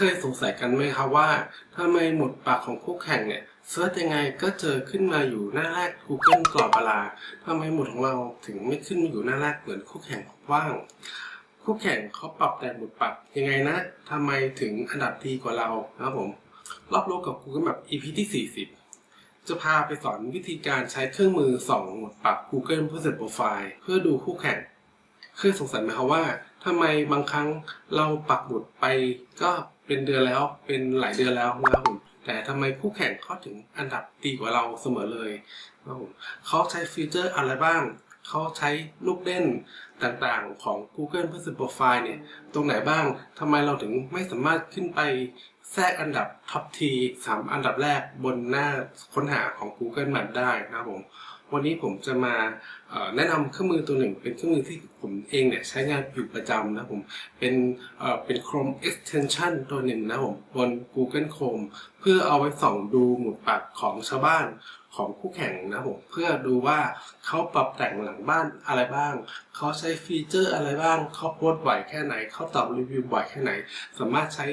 เคยสงสัยกันไหมครับว่าทำไมหมุดปากของคู่แข่งเนี่ยเซิร์ชยังไงก็เจอขึ้นมาอยู่หน้าแรก Google ตลอดเวลาทำไมหมุดของเราถึงไม่ขึ้นมาอยู่หน้าแรกเหมือนคู่แข่งบ้างคู่แข่งเขาปรับแต่งหมุดปากยังไงนะทำไมถึงอันดับดีกว่าเราครับผมรอบโลกกับ Google Map EP ที่ 40 จะพาไปสอนวิธีการใช้เครื่องมือส่องหมุดปาก Google เพื่อเสร็จโปรไฟล์เพื่อดูคู่แข่งเคยสงสัยไหมครับว่าทำไมบางครั้งเราปักหมุดไปก็ เป็นเดือนแล้วเป็นหลายเดือนแล้วนะครับผมแต่ทำไมคู่แข่งเขาถึงอันดับดีกว่าเราเสมอเลยนะครับผมเขาใช้ฟีเจอร์อะไรบ้าง เขาใช้ลูกเล่นต่างๆของ Google เพื่อสืบโปรไฟล์เนี่ย ตรงไหนบ้างทำไมเราถึงไม่สามารถขึ้นไปแทรกอันดับท็อปทีสามอันดับแรกบนหน้าค้นหาของ Google Map ได้นะครับผม วันนี้ผมจะมาแนะนำเครื่องมือตัวหนึ่ง เป็นเครื่องมือที่ผมเองเนี่ยใช้งานอยู่ประจำนะผมเป็นเป็น Chrome extension ตัวหนึ่งนะผมบน Google Chrome เพื่อเอาไว้ส่องดูหมุดปากของชาวบ้านของคู่แข่งนะผมเพื่อดูว่าเขาปรับแต่งหลังบ้านอะไรบ้าง เขาใช้ฟีเจอร์อะไรบ้างเขาโพสต์บ่อยแค่ไหน เขาตอบรีวิวบ่อยแค่ไหน สามารถใช้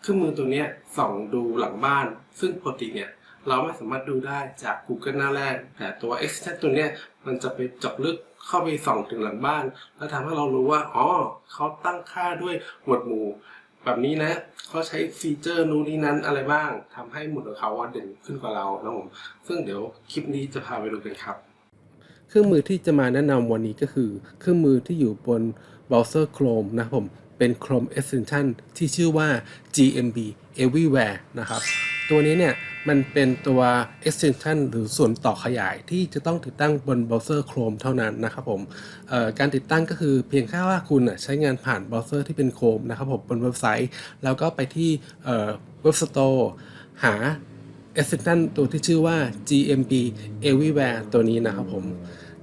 เครื่องมือตัวนี้ส่องดูหลังบ้าน ซึ่งปกติเนี่ย เราไม่สามารถดูได้จาก Google หน้าแรก แต่ตัว Extract ตัวเนี้ยมันจะไปเจาะลึกเข้าไปส่องถึงหลังบ้าน แล้วทำให้เรารู้ว่า อ๋อเขาตั้งค่าด้วยหมวดหมู่ แบบนี้นะเขาใช้ฟีเจอร์นู้นนี้นั้นอะไรบ้างทำให้หมุดของเขาว่าเด่นขึ้นกว่าเรานะผมซึ่งเดี๋ยวคลิปนี้จะพาไปดูกันครับเครื่องมือที่จะมาแนะนำวันนี้ก็คือ เครื่องมือที่อยู่บนเบราว์เซอร์ Chrome นะผม เป็น Chrome Extension ที่ชื่อว่า GMB Everywhere นะครับ ตัวนี้เนี่ย มันเป็นตัว extension หรือส่วนต่อขยายที่จะต้องติดตั้งบนเบราว์เซอร์ Chrome เท่านั้นนะครับผมการติดตั้งก็คือเพียงแค่ว่าคุณใช้งานผ่านเบราว์เซอร์ที่เป็น Chrome นะครับผมบนเว็บไซต์ แล้วก็ไปที่เว็บสโตร์หา extension ตัวที่ชื่อว่า GMB Everywhere ตัวนี้นะครับผม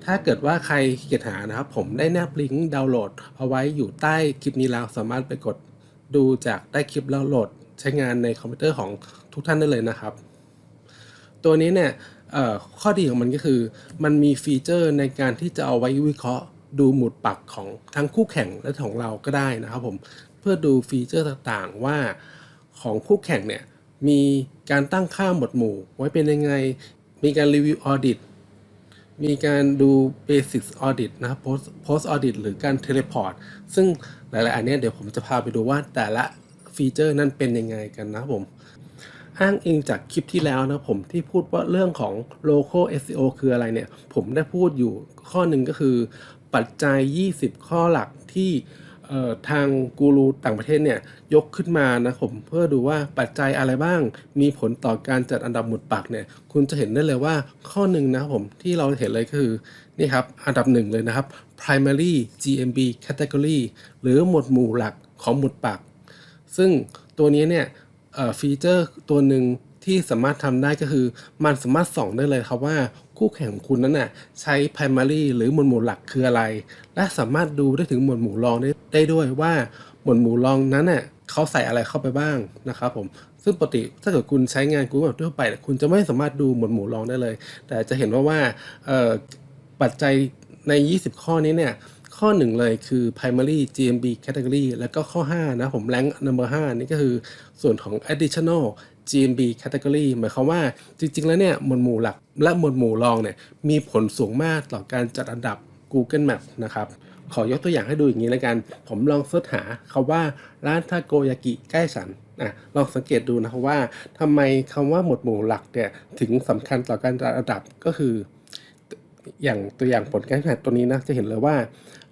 ถ้าเกิดว่าใครเกียจหานะครับ ผมได้แนบลิงก์ดาวน์โหลด เอาไว้อยู่ใต้คลิปนี้แล้วสามารถไปกดดูจากใต้คลิปแล้วโหลดใช้งานในคอมพิวเตอร์ของทุกท่านได้เลยนะครับ ตัวนี้เนี่ยข้อดีของมันก็คือ มันมีฟีเจอร์ในการที่จะเอาไว้วิเคราะห์ ดูหมุดปักของทั้งคู่แข่งและของเราก็ได้นะครับผมเพื่อดูฟีเจอร์ต่างๆว่าของคู่แข่งเนี่ยมีการตั้งค่าหมวดหมู่ ไว้เป็นยังไง มีการรีวิวออดิตมีการดู Basic Audit นะครับ Post Post Audit หรือการ Teleport ซึ่งหลายๆอันเนี้ยเดี๋ยวผมจะพาไปดูว่าแต่ละฟีเจอร์นั้นเป็นยังไงกันนะครับผม อ้างอิงจากคลิปที่แล้วนะผมที่พูดว่าเรื่องของ local SEO คืออะไรเนี่ย ผมได้พูดอยู่ข้อหนึ่งก็คือ ปัจจัย 20 ข้อหลักที่ทางกูรูต่างประเทศเนี่ยยกขึ้นมานะผมเพื่อดูว่าปัจจัยอะไรบ้าง มีผลต่อการจัดอันดับหมุดปากเนี่ยคุณจะเห็นได้เลยว่าข้อหนึ่งนะครับผมที่เราเห็นเลยคือนี่ครับอันดับหนึ่งเลยนะครับ primary GMB category หรือหมวดหมู่หลักของหมุดปาก ซึ่งตัวนี้เนี่ย ฟีเจอร์ตัวหนึ่งที่สามารถทำได้ก็คือ มันสามารถส่องได้เลยครับว่าคู่แข่งของคุณนั้นน่ะใช้ primary หรือหมวดหมู่หลักคืออะไร และสามารถดูได้ถึงหมวดหมู่รองได้ได้ด้วยว่าหมวดหมู่รองนั้นน่ะเขาใส่อะไรเข้าไปบ้างนะครับผมซึ่งปกติถ้าเกิดคุณใช้งาน Google ทั่วไป คุณจะไม่สามารถดูหมวดหมู่รองได้เลย แต่จะเห็นว่าว่าเอ่อปัจจัยใน 20 ข้อนี้เนี่ย ข้อหนึ่งเลยคือ primary GMB category แล้วก็ข้อ 5 นะผม rank number 5 นี่ก็คือส่วนของ additional GMB category หมายความว่าจริง ๆ แล้วเนี่ย หมวดหมู่หลักและหมวดหมู่รองเนี่ย มีผลสูงมากต่อการจัดอันดับ Google Map นะครับ ขอยกตัวอย่างให้ดูอย่างนี้แล้วกัน ผมลองเสิร์ชหาคาว่าร้านทาโกยากิใกล้ฉันอะลองสังเกตดูนะครับว่าทำไมคำว่าหมวดหมู่หลักเนี่ยถึงสำคัญต่อการจัดอันดับก็คืออย่างตัวอย่างผลการแข่งขันตัวนี้นะจะเห็นเลยว่า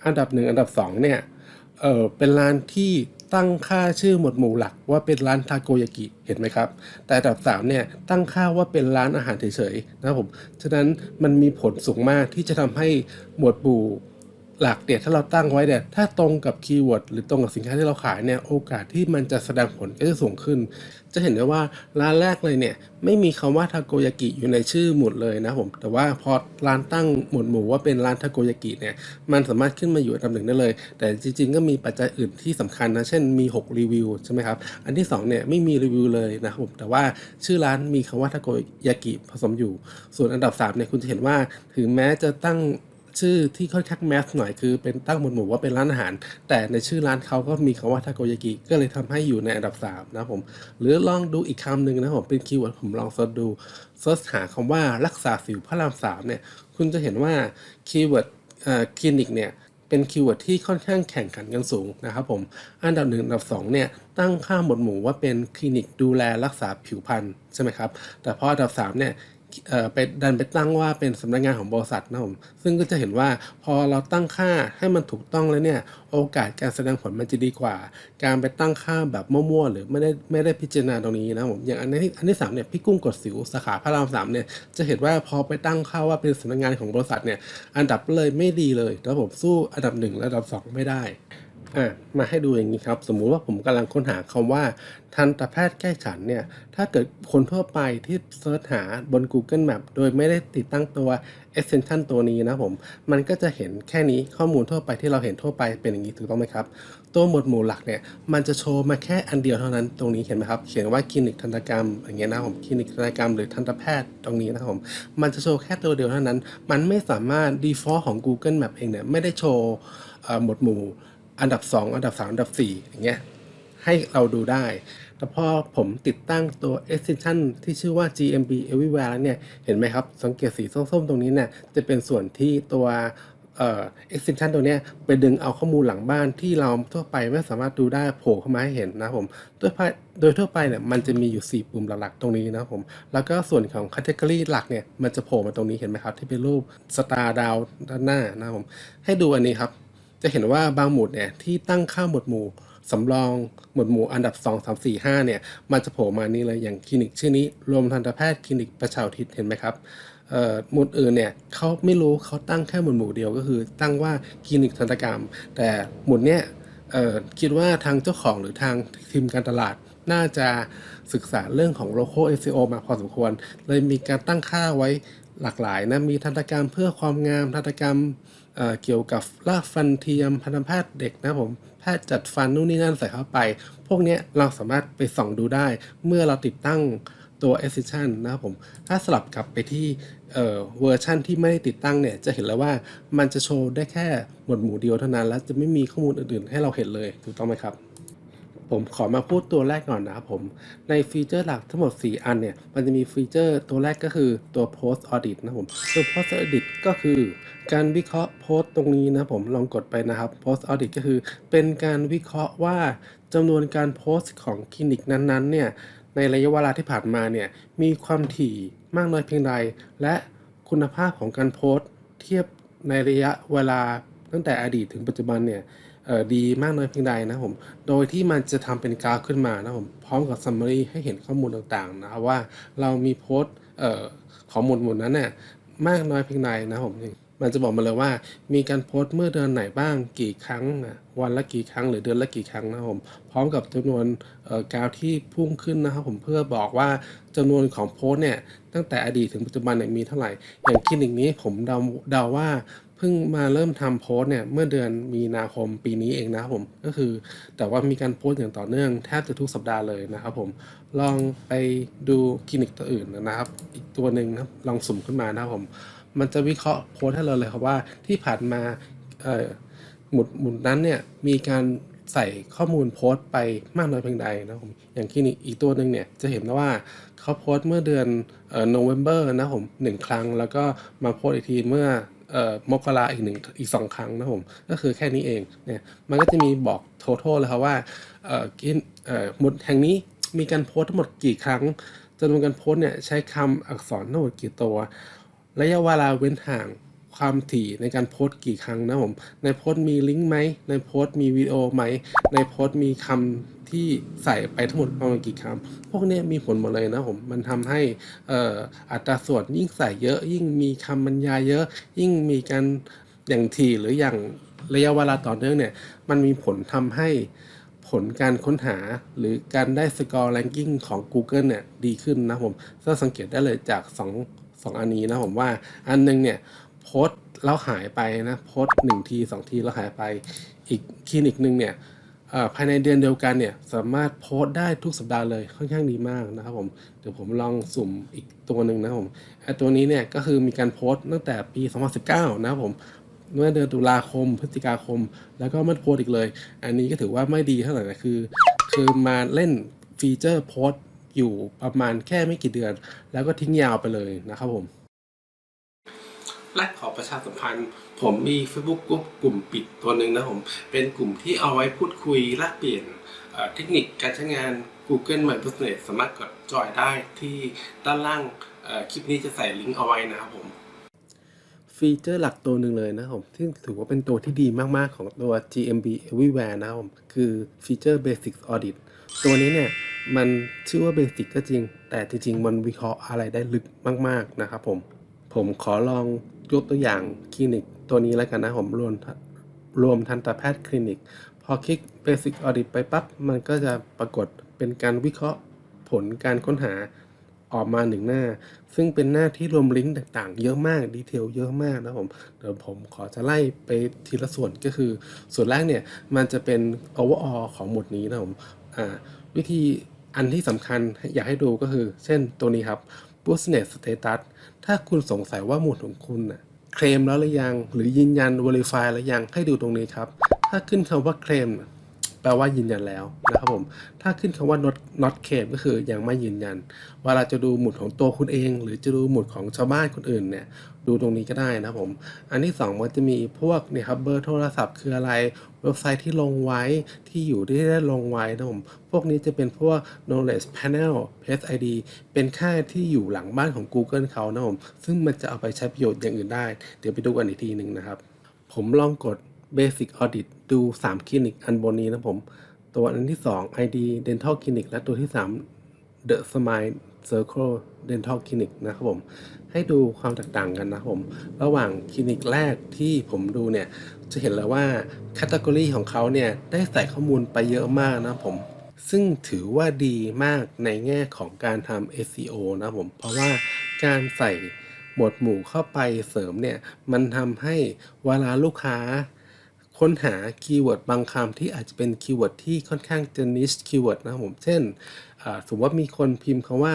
อันดับหนึ่งอันดับสองเนี่ยเออเป็นร้านที่ตั้งค่าชื่อหมวดหมู่หลักว่าเป็นร้านทาโกยากิเห็นไหมครับ แต่อันดับสามเนี่ยตั้งค่าว่าเป็นร้านอาหารเฉยๆนะครับผมฉะนั้นมันมีผลสูงมากที่จะทำให้หมวดหมู่ หลักเนี่ยถ้าเราตั้งไว้เนี่ยถ้าตรงกับคีย์เวิร์ดหรือตรงกับสินค้าที่เราขายเนี่ยโอกาสที่มันจะแสดงผลก็จะสูงขึ้น จะเห็นได้ว่าร้านแรกเลยเนี่ยไม่มีคำว่าทาโกยากิอยู่ในชื่อหมุดเลยนะผมแต่ว่าพอร้านตั้งหมุดหมู่ว่าเป็นร้านทาโกยากิเนี่ยมันสามารถขึ้นมาอยู่อันดับหนึ่งได้เลย แต่จริง ๆ ก็มีปัจจัยอื่นที่สำคัญนะเช่นมี 6 รีวิวใช่ไหมครับอันที่สองเนี่ยไม่มีรีวิวเลยนะครับผมแต่ว่าชื่อร้านมีคำว่าทาโกยากิผสมอยู่ ส่วนอันดับสามเนี่ยคุณจะเห็นว่าถึงแม้จะตั้ง ชื่อที่ค่อนข้างแมสหน่อยคือเป็นตั้งหมดหมู่ว่าเป็นร้านอาหาร แต่ในชื่อร้านเขาก็มีคำว่าทาโกยากิก็เลยทำให้อยู่ในอันดับ 3 นะครับผม หรือลองดูอีกคำหนึ่งนะครับผมเป็นคีย์เวิร์ดผมลองเซิร์ชดูเซิร์ชหาคำว่ารักษาสิวพระรามสามเนี่ยคุณจะเห็นว่าคีย์เวิร์ดคลินิกเนี่ยเป็นคีย์เวิร์ดที่ค่อนข้างแข่งขันกันสูงนะครับผม อันดับหนึ่งอันดับสองเนี่ยตั้งค่าหมวดหมู่ว่าเป็นคลินิกดูแลรักษาผิวพรรณใช่ไหมครับ แต่พออันดับสามเนี่ย เอ่อไปดันไปตั้งว่าเป็นสำนักงานของบริษัทนะผมซึ่งก็จะเห็นว่าพอเราตั้งค่าให้มันถูกต้องแล้วเนี่ยโอกาสการแสดงผลมันจะดีกว่า การไปตั้งค่าแบบมั่วๆหรือไม่ได้ไม่ได้พิจารณาตรงนี้นะผมอย่างอันที่อันที่สามเนี่ยพี่กุ้งกดสิวสาขาพระรามสามเนี่ยจะเห็นว่าพอไปตั้งค่าว่าเป็นสำนักงานของบริษัทเนี่ยอันดับเลยไม่ดีเลยแล้วผมสู้อันดับหนึ่งและอันดับสองไม่ได้ อะมาให้ดูอย่างนี้ครับ สมมุติว่าผมกำลังค้นหาคำว่า ทันตแพทย์ใกล้ฉันเนี่ย ถ้าเกิดคนทั่วไปที่เซิร์ชหาบน Google Map โดยไม่ได้ติดตั้งตัว extension ตัวนี้นะผม มันก็จะเห็นแค่นี้ข้อมูลทั่วไปที่เราเห็นทั่วไปเป็นอย่างนี้ถูกต้องไหมครับ ตัวหมวดหมู่หลักเนี่ย มันจะโชว์มาแค่อันเดียวเท่านั้นตรงนี้เห็นไหมครับ เขียนว่าคลินิกทันตกรรมอย่างเงี้ยนะผม คลินิกทันตกรรมหรือทันตแพทย์ตรงนี้นะผม มันจะโชว์แค่ตัวเดียวเท่านั้น มันไม่สามารถ default ของ Google Map เองเนี่ยไม่ได้โชว์หมวดหมู่ อันดับ 2 อันดับ 3 อันดับ 4 อย่างเงี้ยให้เราดูได้ แต่พอผมติดตั้งตัว extension ที่ชื่อว่า GMB Everywhere แล้วเนี่ย เห็นไหมครับ สังเกตสีส้มๆ ตรงนี้เนี่ยจะเป็นส่วนที่ตัวเอ่อ extension ตัวเนี้ยไปดึงเอาข้อมูลหลังบ้านที่เราทั่วไปไม่สามารถดูได้โผล่เข้ามาให้เห็นนะผมโดยโดยทั่วไปเนี่ยมันจะมีอยู่ 4 ปุ่มหลักๆ ตรงนี้นะผม แล้วก็ส่วนของ category หลักเนี่ยมันจะโผล่มาตรงนี้เห็นไหมครับ ที่เป็นรูปสตาร์ดาวด้านหน้านะผมให้ดูอันนี้ครับ จะเห็นว่าบางหมุดเนี่ยที่ตั้งค่าหมวดหมู่สำรองหมวดหมู่อันดับ 2 3 4 5เนี่ยมันจะโผล่มานี่เลยอย่างคลินิกชื่อนี้ รวมทันตแพทย์คลินิกประชาทิศเห็นไหมครับหมวดอื่นเนี่ยเขาไม่รู้เขาตั้งแค่หมวดหมู่เดียวก็คือ ตั้งว่าคลินิกทันตกรรม แต่หมวดเนี้ยคิดว่าทางเจ้าของหรือทางทีมการตลาดน่าจะศึกษาเรื่องของ local SEO มาพอสมควร เลยมีการตั้งค่าไว้หลากหลายนะมีทันตกรรมเพื่อความงามทันตกรรม เเกี่ยวกับรากฟันเทียมพันธแพทย์เด็กนะผมแพทย์จัดฟันนู่นนี่นั่นใส่เข้าไป พวกนี้เราสามารถไปส่องดูได้ เมื่อเราติดตั้งตัว Excision นะครับผม ถ้าสลับกลับไปที่เวอร์ชันที่ไม่ได้ติดตั้งเนี่ย จะเห็นแล้วว่ามันจะโชว์ได้แค่หมวดหมู่เดียวเท่านั้น และจะไม่มีข้อมูลอื่นๆ ให้เราเห็นเลย ถูกต้องไหมครับ ผมขอมาพูดตัวแรกก่อนนะครับผม ในฟีเจอร์หลักทั้งหมด 4 อันเนี่ย มันจะมีฟีเจอร์ตัวแรกก็คือตัว post audit นะผม ตัว post audit ก็คือการวิเคราะห์โพสต์ตรงนี้นะผมลองกดไปนะครับ post audit ก็คือเป็นการวิเคราะห์ว่าจำนวนการโพสต์ของคลินิกนั้นๆเนี่ยในระยะเวลาที่ผ่านมาเนี่ยมีความถี่มากน้อยเพียงใด และคุณภาพของการโพสต์เทียบในระยะเวลาตั้งแต่อดีตถึงปัจจุบันเนี่ย ดีมากน้อยเพียงใดนะผม โดยที่มันจะทำเป็นกราฟขึ้นมานะผม พร้อมกับ summary ให้เห็นข้อมูลต่างๆนะครับว่าเรามีโพสต์ของหมวดหมู่นั้นเนี่ยมากน้อยเพียงใดนะผมมันจะบอกมาเลยว่า มีการโพสต์เมื่อเดือนไหนบ้างกี่ครั้งนะวันละกี่ครั้งหรือเดือนละกี่ครั้งนะผมพร้อมกับจำนวนกราฟที่พุ่งขึ้นนะครับผมเพื่อบอกว่าจำนวนของโพสต์เนี่ยตั้งแต่อดีตถึงปัจจุบันเนี่ยมีเท่าไหร่ อย่างคลินิกนี้ผมเดาเดาว่า เพิ่งมาเริ่มทำโพสเนี่ยเมื่อเดือนมีนาคมปีนี้เองนะครับผมก็คือแต่ว่ามีการโพสอย่างต่อเนื่องแทบจะทุกสัปดาห์เลยนะครับผมลองไปดูคลินิกตัวอื่นนะครับอีกตัวหนึ่งนะครับลองสุ่มขึ้นมานะครับผมมันจะวิเคราะห์โพสให้เราเลยครับว่าที่ผ่านมาหมุดหมุดนั้นเนี่ยมีการใส่ข้อมูลโพสต์ไปมากน้อยเพียงใดนะครับผมอย่างคลินิกอีกตัวหนึ่งเนี่ยจะเห็นว่าเขาโพสต์เมื่อเดือนเอ่อ November นะผมหนึ่งครั้ง แล้วก็มาโพสต์อีกทีเมื่อ มกราอีกหนึ่งอีกสองครั้งนะครับผมก็คือแค่นี้เองเนี่ยมันก็จะมีบอก total เลยครับว่าเอ่อกินเอ่อหมดแห่งนี้มีการโพสทั้งหมดกี่ครั้งจำนวนการโพสเนี่ยใช้คำอักษรทั้งหมดกี่ตัว ระยะเวลาเว้นห่างความถี่ในการโพสกี่ครั้งนะผม ในโพสมีลิงก์ไหมในโพสมีวิดีโอไหม ในโพสมีคำ ที่ใส่ไปทั้งหมดประมาณกี่คำพวกนี้มีผลหมดเลยนะผมมันทำให้อัตราส่วนยิ่งใส่เยอะ ยิ่งมีคำบรรยายเยอะ ยิ่งมีการอย่างถี่หรืออย่างระยะเวลาต่อเนื่องเนี่ย มันมีผลทำให้ผลการค้นหาหรือการได้สกอร์แรงกิ้งของ Google เนี่ยดีขึ้นนะผมก็สังเกตได้เลยจาก2 2อันนี้นะผมว่าอันหนึงเนี่ยโพสต์แล้วหายไปนะโพสต์หนึ่งทีสองทีแล้วหายไป อีกคลินิกหนึ่งเนี่ย ภายในเดือนเดียวกันเนี่ยสามารถโพสต์ได้ทุกสัปดาห์เลยค่อนข้างดีมากนะครับผมเดี๋ยวผมลองสุ่มอีกตัวหนึ่งนะครับผมไอตัวนี้เนี่ยก็คือมีการโพสต์ตั้งแต่ปี 2019 นะครับผมเมื่อเดือนตุลาคมพฤศจิกาคม แล้วก็ไม่โพสต์อีกเลย อันนี้ก็ถือว่าไม่ดีเท่าไหร่นะคือ คือมาเล่นฟีเจอร์โพสต์อยู่ประมาณแค่ไม่กี่เดือน แล้วก็ทิ้งยาวไปเลยนะครับผม และขอประชาสัมพันธ์ ผมมี Facebook กลุ่มกลุ่มปิดตัวหนึ่งนะผม เป็นกลุ่มที่เอาไว้พูดคุยแลกเปลี่ยนเทคนิคการใช้งาน Google My Business สามารถกดจอยได้ที่ด้านล่างคลิปนี้จะใส่ลิงก์เอาไว้นะครับผม ฟีเจอร์หลักตัวหนึ่งเลยนะครับผมที่ถือว่าเป็นตัวที่ดีมากๆของตัว GMB Everywhere นะครับผมคือฟีเจอร์ Basic Audit ตัวนี้เนี่ยมันชื่อว่า Basic ก็จริง แต่จริงๆ มันวิเคราะห์อะไรได้ลึกมาก ๆ นะครับผม ผมขอลอง ยกตัวอย่างคลินิกตัวนี้แล้วกันนะผมรวมรวมทันตแพทย์คลินิก พอคลิก Basic Audit ไปปั๊บมันก็จะปรากฏเป็นการวิเคราะห์ผลการค้นหาออกมาหนึ่งหน้า ซึ่งเป็นหน้าที่รวมลิงก์ต่างๆ เยอะมากดีเทลเยอะมากนะผมเดี๋ยวผมขอจะไล่ไปทีละส่วนก็คือ ส่วนแรกเนี่ย มันจะเป็น overall ของหมวดนี้นะผมวิธีอันที่สำคัญอยากให้ดูก็คือ เช่นตัวนี้ครับ business status ถ้าคุณสงสัยว่าหมุดของคุณน่ะเคลมแล้วหรือยัง หรือยืนยัน verify แล้วยังให้ดูตรงนี้ครับ ถ้าขึ้นคำว่าเคลมแปลว่ายืนยันแล้วนะครับผม ถ้าขึ้นคำว่า not not claim ก็คือยังไม่ยืนยัน เวลาจะดูหมุดของตัวคุณเอง หรือจะดูหมุดของชาวบ้านคนอื่นเนี่ย ดูตรงนี้ก็ได้นะผม อันที่สองมันจะมีพวกเนี่ยครับเบอร์โทรศัพท์คืออะไร เว็บไซต์ที่ลงไว้ที่อยู่ที่ได้ลงไว้นะผม พวกนี้จะเป็นพวก knowledge panel page id เป็นค่าที่อยู่หลังบ้านของ Google เขานะผม ซึ่งมันจะเอาไปใช้ประโยชน์อย่างอื่นได้ เดี๋ยวไปดูกันอีกทีหนึ่งนะครับ ผมลองกด Basic Audit ดู 3 คลินิกอันบนนี้นะผม ตัวอันที่ 2 ID Dental Clinic และตัวที่ 3 The Smile Circle Dental Clinic นะครับผม ให้ดูความแตกต่างกันนะครับผม ระหว่างคลินิกแรกที่ผมดูเนี่ย จะเห็นเลยว่าแคตตากรีของเขาเนี่ยได้ใส่ข้อมูลไปเยอะมากนะครับผม ซึ่งถือว่าดีมากในแง่ของการทำ SEO นะครับผม เพราะว่าการใส่หมวดหมู่เข้าไปเสริมเนี่ย มันทำให้เวลาลูกค้าค้นหาคีย์เวิร์ดบางคำที่อาจจะเป็นคีย์เวิร์ดที่ค่อนข้างจะนิชคีย์เวิร์ดนะครับผม เช่น สมมติว่ามีคนพิมพ์คำว่า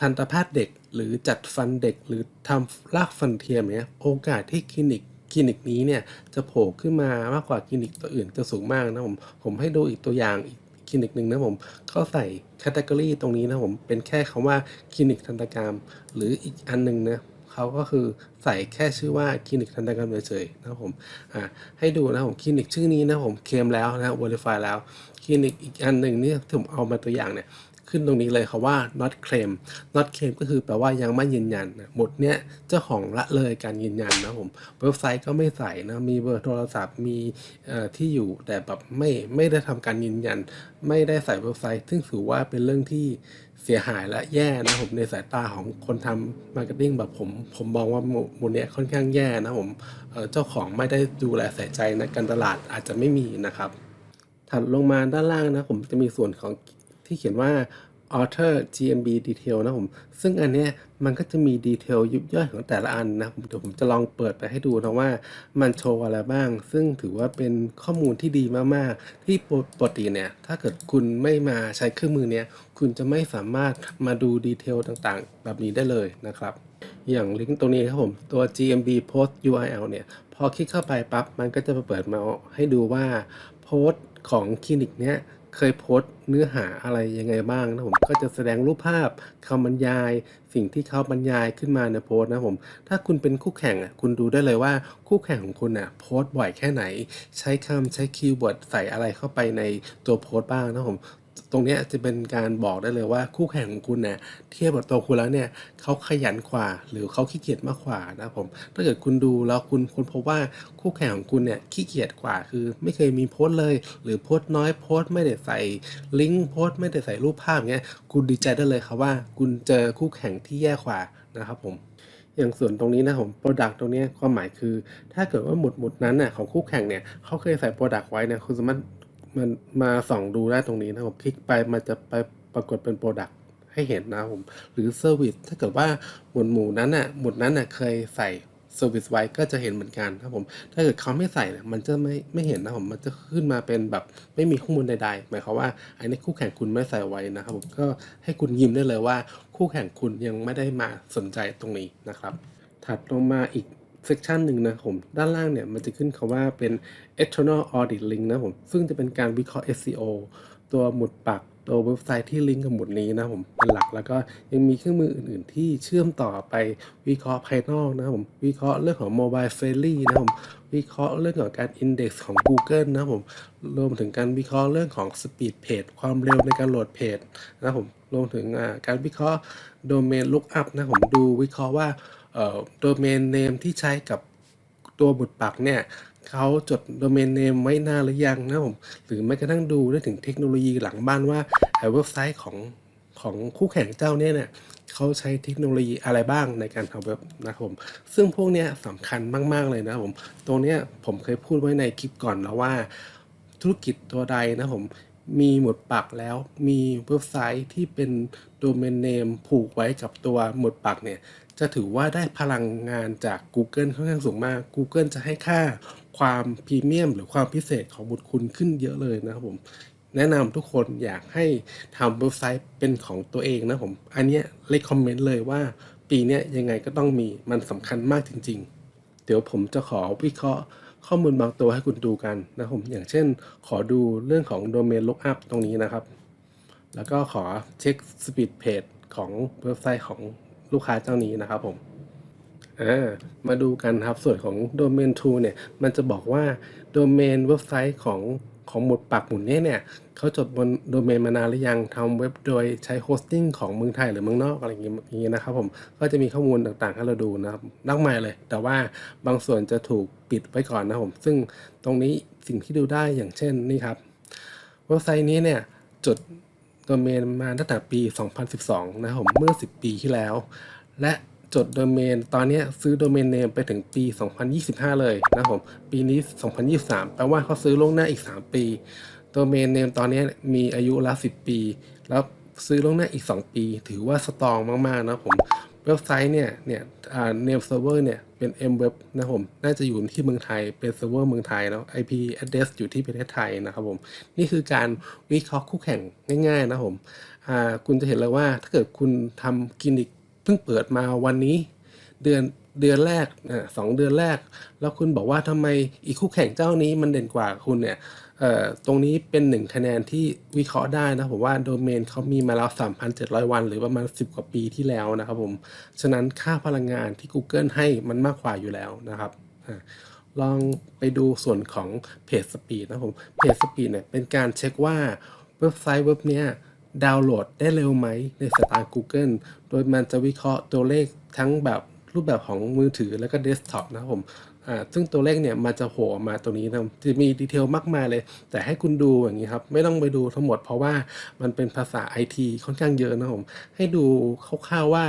ทันตแพทย์เด็กหรือจัดฟันเด็กหรือทำรากฟันเทียมเนี่ยโอกาสที่คลินิกคลินิกนี้เนี่ยจะโผล่ขึ้นมามากกว่าคลินิกตัวอื่นจะสูงมากนะผมผมให้ดูอีกตัวอย่างอีกคลินิกหนึ่งนะผมเขาใส่แคตตากรีตรงนี้นะผมเป็นแค่คำว่าคลินิกทันตกรรม หรืออีกอันหนึ่งนะเขาก็คือใส่แค่ชื่อว่าคลินิกทันตกรรมเฉยๆนะผมอ่าให้ดูนะผมคลินิกชื่อนี้นะผมเคลมแล้วนะ verify แล้วคลินิกอีกอันหนึ่งนี่ที่ผมเอามาตัวอย่างเนี่ย ขึ้นตรงนี้เลยครับว่า not claim not claim ก็คือแปลว่ายังไม่ยืนยันนะหมดเนี้ยเจ้าของละเลยการยืนยันนะผมเว็บไซต์ก็ไม่ใส่นะมีเบอร์โทรศัพท์มีที่อยู่แต่แบบไม่ไม่ได้ทำการยืนยัน ไม่ได้ใส่เว็บไซต์ ซึ่งถือว่าเป็นเรื่องที่เสียหายและแย่นะผมในสายตาของคนทำมาร์เก็ตติ้งแบบผม ผมมองว่าหมเนี้ยค่อนข้างแย่นะผมเจ้าของไม่ได้ดูแลใส่ใจนะการตลาดอาจจะไม่มีนะครับถัดลงมาด้านล่างนะผมจะมีส่วนของ ที่เขียนว่า author GMB detail นะผม ซึ่งอันเนี้ยมันก็จะมีดีเทลยิบย่อยของแต่ละอันนะผมเดี๋ยวผมจะลองเปิดไปให้ดูนะว่ามันโชว์อะไรบ้าง ซึ่งถือว่าเป็นข้อมูลที่ดีมากๆ ที่ปกติเนี่ยถ้าเกิดคุณไม่มาใช้เครื่องมือเนี้ยคุณจะไม่สามารถมาดูดีเทลต่างๆ แบบนี้ได้เลยนะครับ อย่างลิงก์ตรงนี้ครับผมตัว GMB post URL เนี่ยพอคลิกเข้าไปปั๊บมันก็จะเปิดมาให้ดูว่าโพสต์ของคลินิกเนี้ย เคยโพสต์เนื้อหาอะไรยังไงบ้างนะผมก็จะแสดงรูปภาพคำบรรยาย สิ่งที่เขาบรรยายขึ้นมาในโพสต์นะผมถ้าคุณเป็นคู่แข่งอะคุณดูได้เลยว่าคู่แข่งของคุณอะโพสต์บ่อยแค่ไหน ใช้คำใช้คีย์เวิร์ดใส่อะไรเข้าไปในตัวโพสต์บ้างนะผม ตรงนี้จะเป็นการบอกได้เลยว่าคู่แข่งของคุณเนี่ยเทียบกับตัวคุณแล้วเนี่ยเขาขยันกว่า หรือเขาขี้เกียจมากกว่านะครับผมถ้าเกิดคุณดูแล้วคุณค้นพบว่าคู่แข่งของคุณเนี่ยขี้เกียจกว่า คือไม่เคยมีโพสต์เลย หรือโพสต์น้อยโพสต์ไม่ได้ใส่ลิงก์โพสต์ไม่ได้ใส่รูปภาพเงี้ยคุณดีใจได้เลยครับว่า คุณเจอคู่แข่งที่แย่กว่านะครับผมอย่างส่วนตรงนี้นะผม Product ตรงนี้ความหมายคือ ถ้าเกิดว่าหมุดหมุดนั้นน่ะของคู่แข่งเนี่ยเขาเคยใส่ Product ไว้เนี่ยคุณสามารถ มันมาส่องดูได้ตรงนี้นะผมคลิกไปมันจะไปปรากฏเป็น Product ให้เห็นนะครับผม หรือ Service ถ้าเกิดว่าหมุดหมู่นั้นน่ะหมุดนั้นน่ะเคยใส่ Service ไว้ก็จะเห็นเหมือนกันครับผม ถ้าเกิดเขาไม่ใส่เนี่ยมันจะไม่ไม่เห็นนะผม มันจะขึ้นมาเป็นแบบไม่มีข้อมูลใดๆ หมายความว่าไอันนี้คู่แข่งคุณไม่ใส่ไว้นะครับผม ก็ให้คุณยิ้มได้เลยว่า คู่แข่งคุณยังไม่ได้มาสนใจตรงนี้นะครับ ถัดลงมาอีก เซกชันหนึ่งนะผมด้านล่างเนี่ยมันจะขึ้นคำว่าเป็น external audit link นะผมซึ่งจะเป็นการวิเคราะห์ SEO ตัวหมุดปักตัวเว็บไซต์ที่ลิงก์กับหมุดนี้นะผมเป็นหลักแล้วก็ยังมีเครื่องมืออื่น ๆ ที่เชื่อมต่อไปวิเคราะห์ภายนอกนะครับผมวิเคราะห์เรื่องของ mobile friendly นะครับผมวิเคราะห์เรื่องของการ index ของ Google นะครับผมรวมถึงการวิเคราะห์เรื่องของ speed page ความเร็วในการโหลดเพจนะครับผมรวมถึงการวิเคราะห์ domain lookup นะผมดูวิเคราะห์ว่า เอ่อ domain name ที่ใช้กับตัวบุตรปักเนี่ยเขาจดโดเมนเนมไว้นานหรือยังนะผมหรือแม้กระทั่งดูได้ถึงเทคโนโลยีหลังบ้านว่าไอ้เว็บไซต์ของของคู่แข่งเจ้าเนี่ยเนี่ยเขาใช้เทคโนโลยีอะไรบ้างในการทำเว็บนะครับผมซึ่งพวกเนี้ยสำคัญมาก ๆ เลยนะผมตรงเนี้ยผมเคยพูดไว้ในคลิปก่อนแล้วว่า ธุรกิจตัวใดนะผมมีหมุดปักแล้วมีเว็บไซต์ที่เป็นโดเมนเนมผูกไว้กับตัวหมุดปักเนี่ย จะถือว่าได้พลังงานจาก Google ค่อนข้างสูงมาก Google จะให้ค่าความพรีเมียม หรือความพิเศษของบุตรคุณขึ้นเยอะเลยนะครับผม แนะนำทุกคนอยากให้ทำเว็บไซต์เป็นของตัวเองนะผม อันเนี้ยเลยคอมเมนต์เลยว่า ปีนี้ยังไงก็ต้องมีมันสำคัญมากจริง ๆ เดี๋ยวผมจะขอวิเคราะห์ข้อมูลบางตัวให้คุณดูกันนะผมอย่างเช่น ขอดูเรื่องของ Domain Lookup ตรงนี้นะครับ แล้วก็ขอเช็ค Speed Page ของเว็บไซต์ของ ลูกค้าเจ้านี้นะครับผมอ่ามาดูกันครับส่วนของ Domain 2เนี่ย มันจะบอกว่า Domain เว็บไซต์ของของหมุดปักหมุดนี้เนี่ยเขาจดบนโดเมนมานานหรือยังทำเว็บโดยใช้โฮสติ้งของเมืองไทยหรือเมืองนอกอะไรอย่างเงี้ยนะครับผมก็จะมีข้อมูลต่างๆให้เราดูนะครับมากมายเลย แต่ว่าบางส่วนจะถูกปิดไว้ก่อนนะผมซึ่งตรงนี้สิ่งที่ดูได้อย่างเช่นนี่ครับ เว็บไซต์นี้เนี่ยจด โดเมนมาตั้งแต่ปี 2012 นะครับผมเมื่อ 10 ปีที่แล้ว และจดโดเมนตอนนี้ซื้อโดเมนเนมไปถึงปี 2025 เลยนะครับผมปีนี้ 2023 แปลว่าเขาซื้อล่วงหน้าอีก 3 ปีโดเมนเนมตอนนี้มีอายุละ 10 ปี แล้วซื้อล่วงหน้าอีก 2 ปี ถือว่าสตรองมากๆนะครับผม เว็บไซต์เนี่ยเนี่ยอ่า name server เนี่ยเป็น mweb นะครับผม น่าจะอยู่ที่เมืองไทยเป็นเซิร์ฟเวอร์เมืองไทยแล้ว IP address อยู่ที่ประเทศไทยนะครับผม นี่คือการวิเคราะห์คู่แข่งง่าย ๆ นะครับผมอ่าคุณจะเห็นเลยว่าถ้าเกิดคุณทำคลินิกเพิ่งเปิดมาวันนี้ เดือนเดือนแรกอ่าสองเดือนแรก แล้วคุณบอกว่าทำไมอีกคู่แข่งเจ้านี้มันเด่นกว่าคุณเนี่ย ตรงนี้เป็นหนึ่งคะแนนที่วิเคราะห์ได้นะผมว่าโดเมนเขามีมาแล้ว 3,700 วัน หรือประมาณ 10 กว่าปีที่แล้วนะครับผม ฉะนั้นค่าพลังงานที่ Google ให้มันมากกว่าอยู่แล้วนะครับลองไปดูส่วนของเพจสปีดนะผมเพจสปีดเนี่ยเป็นการเช็คว่าเว็บไซต์เว็บเนี้ยดาวน์โหลดได้เร็วไหมในสายตา Google โดยมันจะวิเคราะห์ตัวเลขทั้งแบบรูปแบบของมือถือแล้วก็เดสก์ท็อปนะครับผม อ่าซึ่งตัวเลขเนี่ยมันจะโผล่มาตรงนี้นะจะมีดีเทลมากมายเลย แต่ให้คุณดูอย่างนี้ครับ ไม่ต้องไปดูทั้งหมดเพราะว่ามันเป็นภาษาไอทีค่อนข้างเยอะนะผม ให้ดูคร่าวๆว่า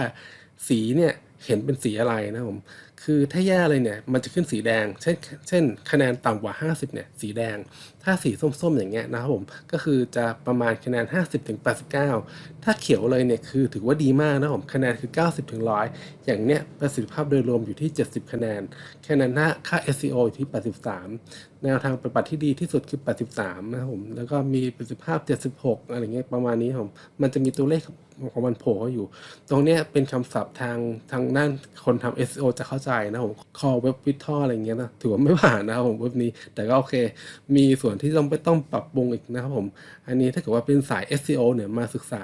สีเนี่ยเห็นเป็นสีอะไรนะผม คือถ้าแย่เลยเนี่ยมันจะขึ้นสีแดง เช่นเช่น คะแนนต่ำกว่า 50เนี่ยสีแดง ถ้าสีส้มๆ อย่างเงี้ยนะครับผมก็คือจะประมาณคะแนน 50ถึง89 ถ้าเขียวเลยเนี่ยคือถือว่าดีมากนะผมคะแนนคือ 90ถึง100 อย่างเนี้ยประสิทธิภาพโดยรวมอยู่ที่ 70 คะแนนคะแนนหน้าค่า SEO อยู่ที่ 83 แนวทางปฏิบัติที่ดีที่สุดคือ 83 นะครับผมแล้วก็มีประสิทธิภาพ 76 อะไรเงี้ยประมาณนี้ครับผมมันจะมีตัวเลข ของมันโผล่อยู่ ตรงเนี้ยเป็นคำศัพท์ทางทางด้านคนทำ SEO จะเข้าใจนะผม call web w i t h อะไรเงี้ยนะถือว่าไม่ผ่านนะครับผมเว็บนี้ แต่ก็โอเค มีส่วนที่ต้องไปต้องปรับปรุงอีกนะครับผม อันนี้ถ้าเกิดว่าเป็นสาย SEO เนี่ยมาศึกษา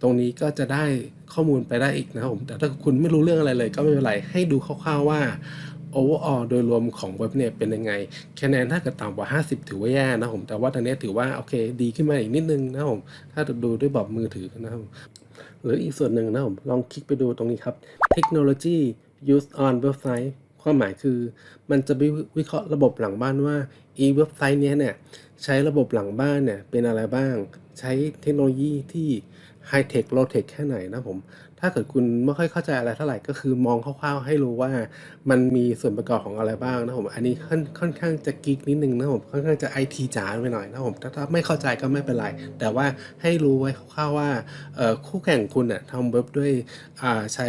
ตรงนี้ก็จะได้ข้อมูลไปได้อีกนะครับผมแต่ถ้าคุณไม่รู้เรื่องอะไรเลย ก็ไม่เป็นไรให้ดูคร่าวๆว่า overall โดยรวมของเว็บเนี่ยเป็นยังไง คะแนนถ้าเกิดต่ำกว่า 50 ถือว่าแย่นะผม แต่ว่าตอนนี้ถือว่า โอเค ดีขึ้นมาอีกนิดนึงนะครับผม ถ้าดูด้วยแบบมือถือนะครับ หรืออีกส่วนหนึ่งนะผมลองคลิกไปดูตรงนี้ครับ Technology used on website ความหมายคือ มันจะไปวิเคราะห์ระบบหลังบ้านว่าอีเว็บไซต์นี้เนี่ยใช้ระบบหลังบ้านเนี่ยเป็นอะไรบ้าง ใช้เทคโนโลยีที่ไฮเทคโลเทคแค่ไหนนะผม ถ้าเกิดคุณไม่ค่อยเข้าใจอะไรเท่าไหร่ ก็คือมองคร่าวๆให้รู้ว่ามันมีส่วนประกอบของอะไรบ้างนะผม อันนี้ค่อนค่อนข้างจะกิ๊กนิดนึงนะผม ค่อนข้างจะไอทีจ๋าไปหน่อยนะผมถ้าถ้าไม่เข้าใจก็ไม่เป็นไร แต่ว่าให้รู้ไว้คร่าวๆว่าคู่แข่งคุณน่ะทำเว็บด้วยใช้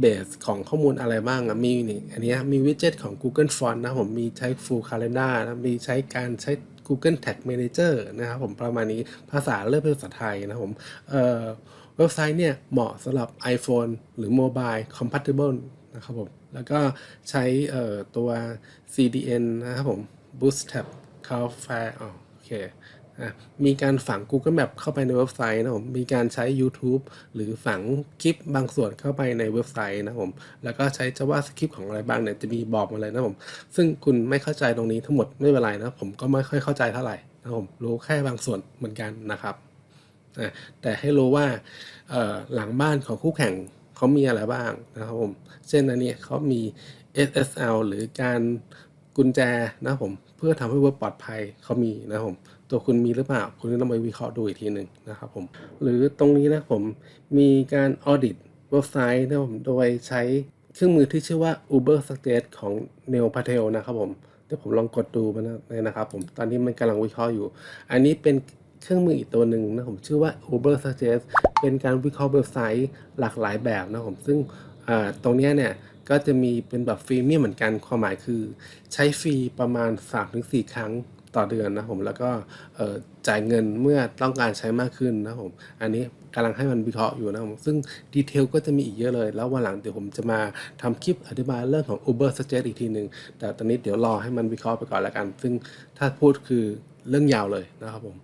เบสของข้อมูลอะไรบ้างมีนี่อันนี้มีวิดเจ็ตของ Google Font นะผม มีใช้ Full Calendar นะมีใช้การใช้ Google Tag Manager นะครับผมประมาณนี้ภาษาเริ่มเป็นภาษาไทยนะครับผมเอ่อ เว็บไซต์เนี่ยเหมาะสำหรับ iPhone หรือ Mobile Compatible นะครับผม แล้วก็ใช้ตัว CDN นะครับผม Bootstrap Cloudflare โอเคมีการฝัง Google Map เข้าไปในเว็บไซต์นะผม มีการใช้ YouTube หรือฝังคลิปบางส่วนเข้าไปในเว็บไซต์นะผม แล้วก็ใช้ JavaScript ของอะไรบ้างเนี่ยจะมีบอกมาเลยนะผม ซึ่งคุณไม่เข้าใจตรงนี้ทั้งหมดไม่เป็นไรนะผมก็ไม่ค่อยเข้าใจเท่าไหร่นะผม รู้แค่บางส่วนเหมือนกันนะครับ อะแต่ให้รู้ว่าหลังบ้านของคู่แข่งเขามีอะไรบ้างนะครับผมเช่นอันนี้เขามี SSL หรือการกุญแจนะผมเพื่อทำให้เว็บปลอดภัยเขามีนะครับผมตัวคุณมีหรือเปล่า คุณต้องไปวิเคราะห์ดูอีกทีหนึ่งนะครับผมหรือตรงนี้นะผมมีการออดิตเว็บไซต์นะผมโดยใช้เครื่องมือที่ชื่อว่า Uber Suggest ของ Neil Patel นะครับผมเดี๋ยวผมลองกดดูมันเลยนะครับผมตอนนี้มันกำลังวิเคราะห์อยู่ อันนี้เป็น เครื่องมืออีกตัวหนึ่งนะผมชื่อว่า Uber Suggest เป็นการวิเคราะห์เว็บไซต์หลากหลายแบบนะผมซึ่งตรงนี้เนี่ยก็จะมีเป็นแบบฟรีเมียเหมือนกันความหมายคือ ใช้ฟรีประมาณ 3-4 ครั้งต่อเดือนนะผมแล้วก็จ่ายเงินเมื่อต้องการใช้มากขึ้นนะผมอันนี้กำลังให้มันวิเคราะห์อยู่นะผมซึ่งดีเทลก็จะมีอีกเยอะเลย แล้ววันหลังเดี๋ยวผมจะมาทำคลิปอธิบายเรื่องของ Uber Suggest อีกทีหนึ่งแต่ตอนนี้เดี๋ยวรอให้มันวิเคราะห์ไปก่อนแล้วกัน ซึ่งถ้าพูดคือเรื่องยาวเลยนะครับผม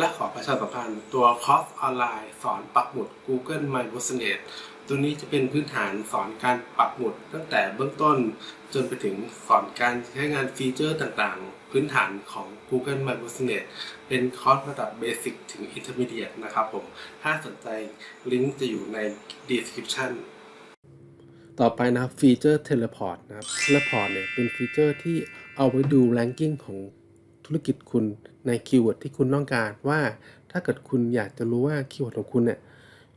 และขอประชาสัมพันธ์ตัวคอร์สออนไลน์สอนปักหมุด Google My Business ตัวนี้จะเป็นพื้นฐานสอนการปักหมุด ตั้งแต่เบื้องต้นจนไปถึงสอนการใช้งานฟีเจอร์ต่างๆ พื้นฐานของ Google My Business เป็นคอร์สระดับเบสิกถึง Intermediate นะครับผม ถ้าสนใจลิงก์จะอยู่ใน description ต่อไปนะครับฟีเจอร์ Teleport นะครับ Teleport เนี่ยเป็นฟีเจอร์ที่เอาไว้ดู ranking ของธุรกิจคุณ ในคีย์เวิร์ดที่คุณต้องการว่าถ้าเกิดคุณอยากจะรู้ว่าคีย์เวิร์ดของคุณเนี่ย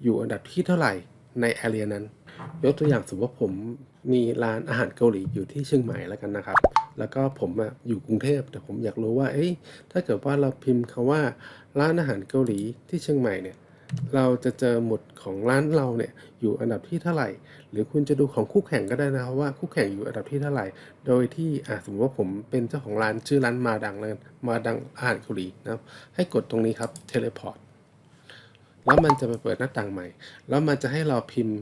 อยู่อันดับที่เท่าไหร่ในแอเรียนั้น ยกตัวอย่างสมมติว่าผมมีร้านอาหารเกาหลีอยู่ที่เชียงใหม่แล้วกันนะครับ แล้วก็ผมอยู่กรุงเทพแต่ผมอยากรู้ว่าเอ้ยถ้าเกิดว่าเราพิมพ์คาว่าร้านอาหารเกาหลีที่เชียงใหม่เนี่ย เราจะเจอหมุดของร้านเราเนี่ยอยู่อันดับที่เท่าไหร่ หรือคุณจะดูของคู่แข่งก็ได้นะครับว่าคู่แข่งอยู่อันดับที่เท่าไหร่ โดยที่อะสมมติว่าผมเป็นเจ้าของร้านชื่อร้านมาดังเลยมาดังอาหารเกาหลีนะครับให้กดตรงนี้ครับเทเลพอร์ตแล้วมันจะไปเปิดหน้าต่างใหม่ แล้วมันจะให้เราพิมพ์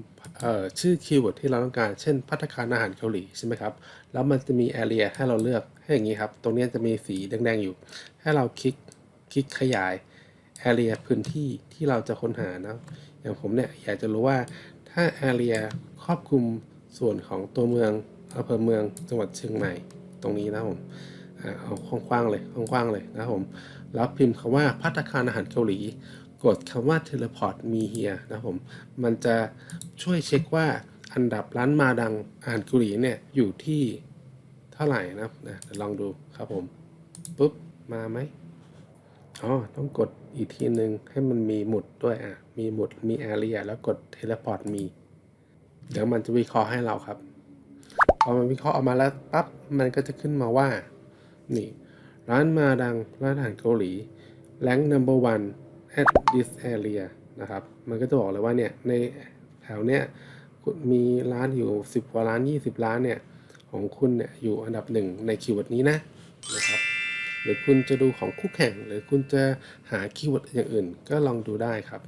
ชื่อคีย์เวิร์ดที่เราต้องการ เช่น พัตตาคารอาหารเกาหลีใช่ไหมครับ แล้วมันจะมี area ให้เราเลือก ให้อย่างนี้ครับ ตรงนี้จะมีสีแดงๆอยู่ ให้เราคลิก คลิกขยาย area พื้นที่ที่เราจะค้นหานะอย่างผมเนี่ยอยากจะรู้ว่าถ้า area ครอบคลุมส่วนของตัวเมืองอำเภอเมืองจังหวัดเชียงใหม่ตรงนี้นะผมเอากว้างๆเลยกว้างๆเลยนะผมแล้วพิมพ์คำว่าพัตตาคารอาหารเกาหลี กดคำว่า teleport มีเฮียนะผมมันจะช่วยเช็คว่าอันดับร้านมาดังอาหารเกาหลีเนี่ยอยู่ที่เท่าไหร่นะนะลองดูครับผมปุ๊บมาไหม อ๋อต้องกดอีกทีหนึ่งให้มันมีหมุดด้วยอะ มีหมุดมีแอเรียแล้วกดเทเลพอร์ตมี เดี๋ยวมันจะวิเคราะห์ให้เราครับพอมันวิเคราะห์ออกมาแล้วปั๊บมันก็จะขึ้นมาว่า นี่ ร้านมาดังร้านอาหารเกาหลี rank number one at this area นะครับ มันก็จะบอกเลยว่าเนี่ยในแถวเนี้ยคุณมีร้านอยู่ 10 กว่าร้าน 20 ร้านเนี่ย ของคุณเนี่ยอยู่อันดับหนึ่งในคีย์เวิร์ดนี้นะนะครับ หรือคุณจะดูของคู่แข่ง หรือคุณจะหาคีย์เวิร์ดอย่างอื่น ก็ลองดูได้ครับ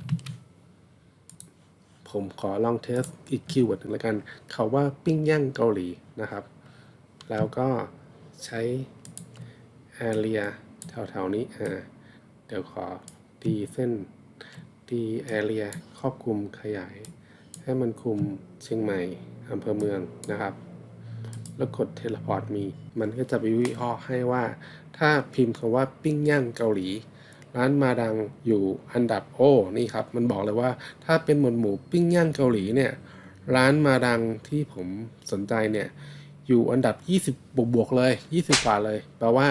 ผมขอลองเทสอีกคีย์เวิร์ดหนึ่งแล้วกันคาว่าปิ้งย่างเกาหลีนะครับ แล้วก็ใช้ area แถวๆนี้อ่าเดี๋ยวขอตีเส้นตี area ครอบคลุมขยาย ให้มันคุมเชียงใหม่อำเภอเมืองนะครับ แล้วกดเทเลพอร์ตมี มันก็จะไปวิเคราะห์ให้ว่า ถ้าพิมพ์คำว่าปิ้งย่างเกาหลี ร้านมาดังอยู่อันดับโอ้นี่ครับ มันบอกเลยว่าถ้าเป็นหมวดหมู่ปิ้งย่างเกาหลีเนี่ยร้านมาดังที่ผมสนใจเนี่ยอยู่อันดับ 20 บวกบวกๆเลย 20กว่าเลยแปลว่า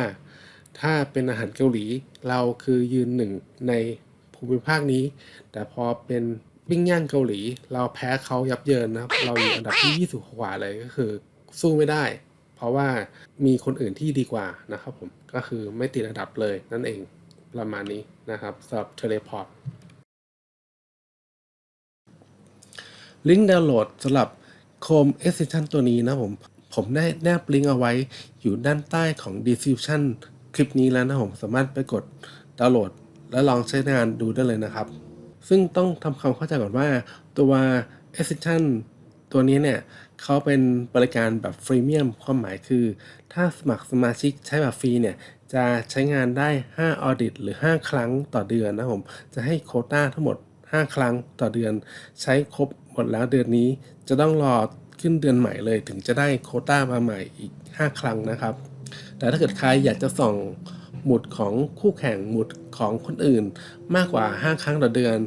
ถ้าเป็นอาหารเกาหลี เราคือยืนหนึ่งในภูมิภาคนี้ แต่พอเป็นปิ้งย่างเกาหลี เราแพ้เขายับเยินนะครับ เราอยู่อันดับที่ 20กว่าเลยก็คือ สู้ไม่ได้ ราะว่ามีคนอื่นที่ดีกว่านะครับผมก็คือไม่ติดอันดับเลยนั่นเองประมาณนี้นะครับสำหรับเทเลพอร์ตลิงก์ดาวน์โหลดสำหรับ Chrome Extension ตัวนี้นะผมผมได้แนบลิงก์เอาไว้อยู่ด้านใต้ของ description คลิปนี้แล้วนะผมสามารถไปกดดาวน์โหลด แล้วลองใช้งานดูได้เลยนะครับ ซึ่งต้องทำความเข้าใจก่อนว่าตัว Extension ตัวนี้เนี่ย เขาเป็นบริการแบบฟรีเมียมความหมายคือ ถ้าสมัครสมาชิกใช้แบบฟรีเนี่ย จะใช้งานได้ 5 ออดิต หรือ 5 ครั้งต่อเดือนนะผม จะให้โคต้าทั้งหมด 5 ครั้งต่อเดือน ใช้ครบหมดแล้วเดือนนี้ จะต้องรอขึ้นเดือนใหม่เลย ถึงจะได้โคต้ามาใหม่อีก 5 ครั้งนะครับ แต่ถ้าเกิดใครอยากจะส่อง หมุดของคู่แข่งหมุดของคนอื่น มากกว่า 5 ครั้งต่อเดือน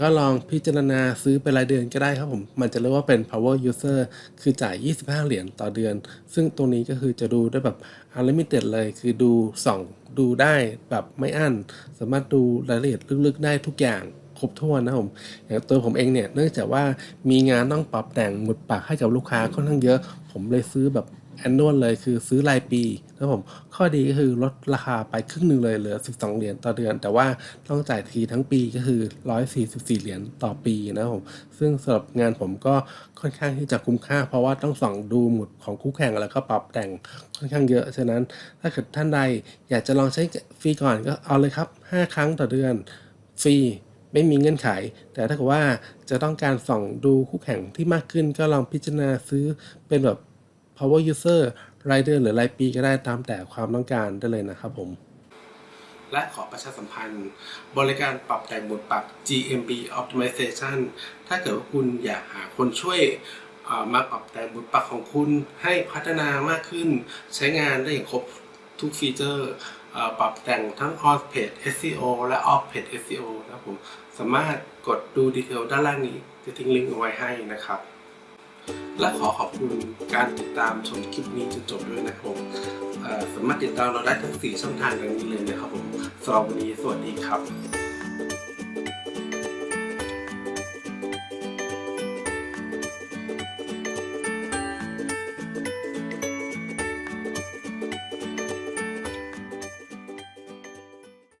ก็ลองพิจารณาซื้อเป็นรายเดือนก็ได้ครับผม มันจะเรียกว่าเป็น power user คือจ่าย 25 เหรียญต่อเดือน ซึ่งตรงนี้ก็คือจะดูได้แบบ unlimited เลย คือดูส่องดูได้แบบไม่อั้น สามารถดูรายละเอียดลึกๆ ได้ทุกอย่างครบถ้วนนะครับผมอย่างตัวผมเองเนี่ย เนื่องจากว่ามีงานต้องปรับแต่งหมุดปากให้กับลูกค้าค่อนข้างเยอะ ผมเลยซื้อแบบแอนนวลเลยคือซื้อรายปี ครับผมข้อดีก็คือลดราคาไปครึ่งหนึ่งเลยเหลือ 12 เหรียญต่อเดือน แต่ว่าต้องจ่ายทีทั้งปีก็คือ 144 เหรียญต่อปีนะครับผมซึ่งสำหรับงานผมก็ค่อนข้างที่จะคุ้มค่า เพราะว่าต้องส่องดูหมุดของคู่แข่งแล้วก็ปรับแต่งค่อนข้างเยอะฉะนั้นถ้าเกิดท่านใดอยากจะลองใช้ฟรีก่อนก็เอาเลยครับ 5 ครั้งต่อเดือนฟรีไม่มีเงื่อนไข แต่ถ้าเกิดว่าจะต้องการส่องดูคู่แข่งที่มากขึ้นก็ลองพิจารณาซื้อเป็นแบบ power user รายเดือนหรือรายปีก็ได้ตามแต่ความต้องการได้เลยนะครับผมและขอประชาสัมพันธ์ บริการปรับแต่งหมุดปรับ GMB Optimization ถ้าเกิดว่าคุณอยากหาคนช่วยมาปรับแต่งหมุดปรับของคุณให้พัฒนามากขึ้น ใช้งานได้อย่างครบทุกฟีเจอร์ ปรับแต่งทั้ง on page SEO และ off page SEO นะครับผม สามารถกดดูดีเทลด้านล่างนี้ จะทิ้งลิงก์เอาไว้ให้นะครับ และขอขอบคุณการติดตามชมคลิปนี้จนจบด้วยนะครับผมสามารถติดตามเราได้ทั้ง 4 ช่องทางดังนี้เลยนะครับผมสำหรับวันนี้สวัสดีครับ